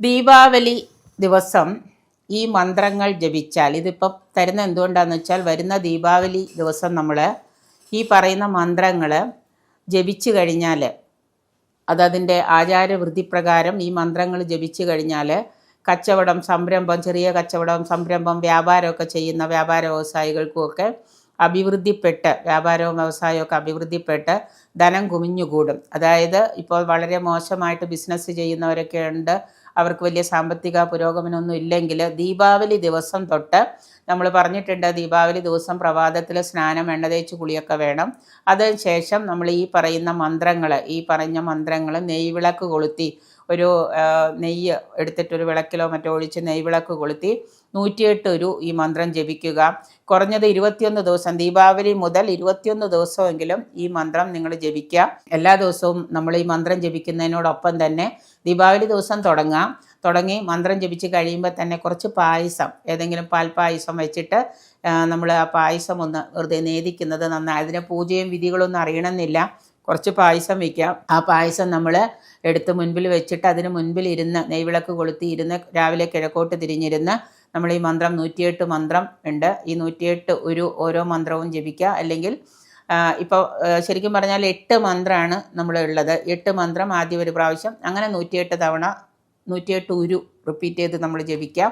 ദീപാവലി ദിവസം ഈ മന്ത്രങ്ങൾ ജപിച്ചാൽ ഇതിപ്പം തരുന്ന എന്തുകൊണ്ടാന്ന് വെച്ചാൽ വരുന്ന ദീപാവലി ദിവസം നമ്മൾ ഈ പറയുന്ന മന്ത്രങ്ങൾ ജപിച്ചു കഴിഞ്ഞാൽ അതതിന്റെ ആചാരവൃത്തിപ്രകാരം ഈ മന്ത്രങ്ങൾ ജപിച്ചു കഴിഞ്ഞാൽ കച്ചവടം സംരംഭം ചെറിയ കച്ചവടം സംരംഭം വ്യാപാരമൊക്കെ ചെയ്യുന്ന വ്യാപാര വ്യവസായികൾക്കുമൊക്കെ അഭിവൃദ്ധിപ്പെട്ട് വ്യാപാരവും വ്യവസായവും അഭിവൃദ്ധിപ്പെട്ട് ധനം കുമിഞ്ഞുകൂടും. അതായത് ഇപ്പോൾ വളരെ മോശമായിട്ട് ബിസിനസ് ചെയ്യുന്നവരൊക്കെ ഉണ്ട്. അവർക്ക് വലിയ സാമ്പത്തിക പുരോഗമനമൊന്നും ഇല്ലെങ്കിൽ ദീപാവലി ദിവസം തൊട്ട് നമ്മൾ പറഞ്ഞിട്ടുണ്ട് ദീപാവലി ദിവസം പ്രഭാതത്തിൽ സ്നാനം എണ്ണ തേച്ച് കുളിയൊക്കെ വേണം. അതിന് ശേഷം നമ്മൾ ഈ പറയുന്ന മന്ത്രങ്ങൾ ഈ പറഞ്ഞ മന്ത്രങ്ങൾ നെയ്വിളക്ക് കൊളുത്തി ഒരു നെയ്യ് എടുത്തിട്ട് ഒരു വിളക്കിലോ മറ്റോ ഒഴിച്ച് നെയ് വിളക്ക് കൊളുത്തി നൂറ്റിയെട്ട് ഒരു ഈ മന്ത്രം ജപിക്കുക. കുറഞ്ഞത് ഇരുപത്തിയൊന്ന് ദിവസം ദീപാവലി മുതൽ ഇരുപത്തിയൊന്ന് ദിവസമെങ്കിലും ഈ മന്ത്രം നിങ്ങൾ ജപിക്കുക. എല്ലാ ദിവസവും നമ്മൾ ഈ മന്ത്രം ജപിക്കുന്നതിനോടൊപ്പം തന്നെ ദീപാവലി ദിവസം തുടങ്ങാം. തുടങ്ങി മന്ത്രം ജപിച്ച് കഴിയുമ്പോൾ തന്നെ കുറച്ച് പായസം ഏതെങ്കിലും പാൽപ്പായസം വെച്ചിട്ട് നമ്മൾ ആ പായസം ഒന്ന് വെറുതെ നേദിക്കുന്നത് നന്നായി. അതിന് പൂജയും വിധികളൊന്നും അറിയണമെന്നില്ല. കുറച്ച് പായസം വയ്ക്കാം ആ പായസം നമ്മൾ എടുത്ത് മുൻപിൽ വെച്ചിട്ട് അതിന് മുൻപിൽ ഇരുന്ന് നെയ്വിളക്ക് കൊളുത്തി ഇരുന്ന് രാവിലെ കിഴക്കോട്ട് തിരിഞ്ഞിരുന്ന് നമ്മൾ ഈ മന്ത്രം നൂറ്റിയെട്ട് മന്ത്രം ഉണ്ട്. ഈ നൂറ്റിയെട്ട് ഒരു ഓരോ മന്ത്രവും ജപിക്കുക. അല്ലെങ്കിൽ ഇപ്പോൾ ശരിക്കും പറഞ്ഞാൽ എട്ട് മന്ത്രമാണ് നമ്മൾ ഉള്ളത് എട്ട് മന്ത്രം ആദ്യം ഒരു പ്രാവശ്യം. അങ്ങനെ നൂറ്റിയെട്ട് തവണ നൂറ്റിയെട്ട് ഉരു റിപ്പീറ്റ് ചെയ്ത് നമ്മൾ ജപിക്കാം.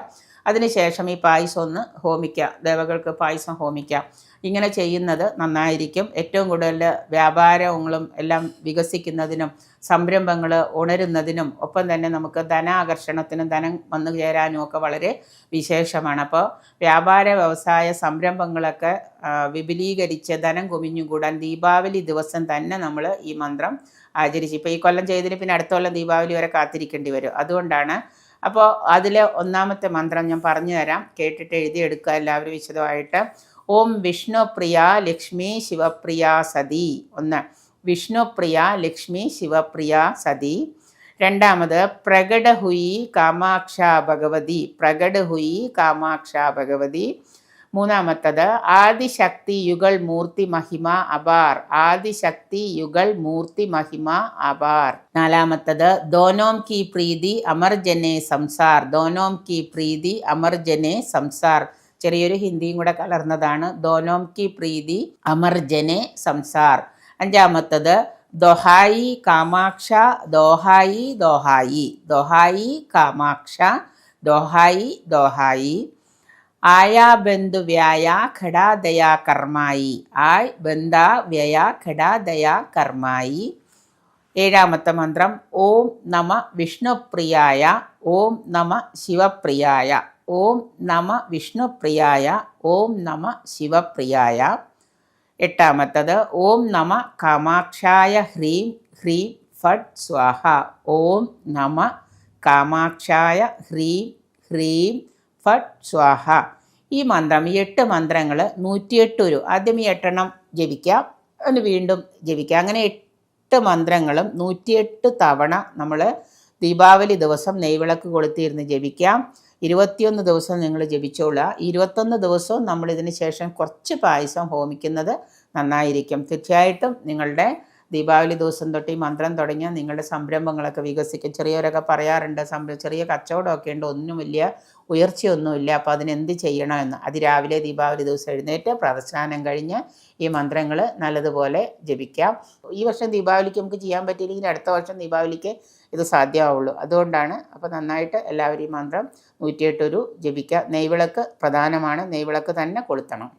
അതിനുശേഷം ഈ പായസം ഒന്ന് ഹോമിക്കാം ദേവകൾക്ക് പായസം ഹോമിക്കാം. ഇങ്ങനെ ചെയ്യുന്നത് നന്നായിരിക്കും. ഏറ്റവും കൂടുതൽ വ്യാപാരങ്ങളും എല്ലാം വികസിക്കുന്നതിനും സംരംഭങ്ങൾ ഉണരുന്നതിനും ഒപ്പം തന്നെ നമുക്ക് ധനാകർഷണത്തിനും ധനം വന്നു ചേരാനും ഒക്കെ വളരെ വിശേഷമാണ്. അപ്പോൾ വ്യാപാര വ്യവസായ സംരംഭങ്ങളൊക്കെ വിപുലീകരിച്ച് ധനം കുമിഞ്ഞുകൂടാൻ ദീപാവലി ദിവസം തന്നെ നമ്മൾ ഈ മന്ത്രം ആചരിച്ചു. ഇപ്പോൾ ഈ കൊല്ലം ചെയ്തതിന് പിന്നെ അടുത്ത കൊല്ലം ദീപാവലി വരെ കാത്തിരിക്കേണ്ടി വരും. അതുകൊണ്ടാണ് അപ്പോൾ അതിലെ ഒന്നാമത്തെ മന്ത്രം ഞാൻ പറഞ്ഞു തരാം. കേട്ടിട്ട് എഴുതിയെടുക്കുക എല്ലാവരും വിശദമായിട്ട്. ഓം വിഷ്ണുപ്രിയ ലക്ഷ്മി ശിവപ്രിയ സതി. ഒന്ന് വിഷ്ണുപ്രിയ ലക്ഷ്മി ശിവപ്രിയ സതി. രണ്ടാമത് പ്രകട ഹുയി കാമാക്ഷ ഭഗവതി. പ്രകട ഹുയി കാമാക്ഷ ഭഗവതി. മൂന്നാമത്തത് ആദിശക്തി യുഗൾ മൂർത്തി മഹിമ അപാർ. ആദിശക്തി യുഗൾ മൂർത്തി മഹിമ അപാർ. നാലാമത്തത് ദോനോം കി പ്രീതി അമർജനെ സംസാർ. ദോനോം കി പ്രീതി അമർജനെ സംസാർ. ചെറിയൊരു ഹിന്ദിയും കൂടെ കലർന്നതാണ് ദോനോം കി പ്രീതി അമർജനെ സംസാർ. അഞ്ചാമത്തത് ദൊഹായി കാമാക്ഷ ദോഹായി ദോഹായി. ദൊഹായി കാമാക്ഷ ദോഹായി ദോഹായി. ആയാ ബന്ധു വ്യായ ഘടാദയാ കർമായി ആയ് ബന്ധ വ്യയ ഘടാദയാ കർമായി ഏഴാമത്തെ മന്ത്രം ഓം നമ വിഷ്ണുപ്രിയായ ഓം നമ ശിവപ്രിയായ ഓം നമ വിഷ്ണുപ്രിയായ ഓം നമ ശിവപ്രിയായ. എട്ടാമത്തത് ഓം നമ കാമാക്ഷായ ഹ്രീം ഹ്രീം ഫട് സ്വാഹ. ഓം നമ കാമാക്ഷായ ഹ്രീം ഹ്രീം ഫട്ട് സ്വാഹ. ഈ മന്ത്രം ഈ എട്ട് മന്ത്രങ്ങൾ നൂറ്റിയെട്ട് ഒരു ആദ്യം ഈ എട്ടെണ്ണം ജപിക്കാം അതിന് വീണ്ടും ജപിക്കാം അങ്ങനെ എട്ട് മന്ത്രങ്ങളും നൂറ്റിയെട്ട് തവണ നമ്മൾ ദീപാവലി ദിവസം നെയ്വിളക്ക് കൊളുത്തിയിരുന്ന് ജപിക്കാം ഇരുപത്തിയൊന്ന് ദിവസം നിങ്ങൾ ജപിച്ചോളുക. ഇരുപത്തൊന്ന് ദിവസവും നമ്മൾ ഇതിന് ശേഷം കുറച്ച് പായസം ഹോമിക്കുന്നത് നന്നായിരിക്കും. തീർച്ചയായിട്ടും നിങ്ങളുടെ ദീപാവലി ദിവസം തൊട്ട് ഈ മന്ത്രം തുടങ്ങിയാൽ നിങ്ങളുടെ സംരംഭങ്ങളൊക്കെ വികസിക്കും. ചെറിയവരൊക്കെ പറയാറുണ്ട് ചെറിയ കച്ചവടമൊക്കെ ഉണ്ട് ഒന്നും വലിയ ഉയർച്ചയൊന്നുമില്ല അപ്പോൾ അതിനെന്ത് ചെയ്യണമെന്ന്? അതിരാവിലെ ദീപാവലി ദിവസം എഴുന്നേറ്റ് പ്രദർശനം കഴിഞ്ഞ് ഈ മന്ത്രങ്ങൾ നല്ലതുപോലെ ജപിക്കാം. ഈ വർഷം ദീപാവലിക്ക് നമുക്ക് ചെയ്യാൻ പറ്റിയില്ലെങ്കിൽ അടുത്ത വർഷം ദീപാവലിക്ക് ഇത് സാധ്യമാവുള്ളൂ. അതുകൊണ്ടാണ് അപ്പോൾ നന്നായിട്ട് എല്ലാവരും ഈ മന്ത്രം നൂറ്റിയെട്ടൊരു ജപിക്കുക. നെയ്വിളക്ക് പ്രധാനമാണ്. നെയ്വിളക്ക് തന്നെ കൊളുത്തണം.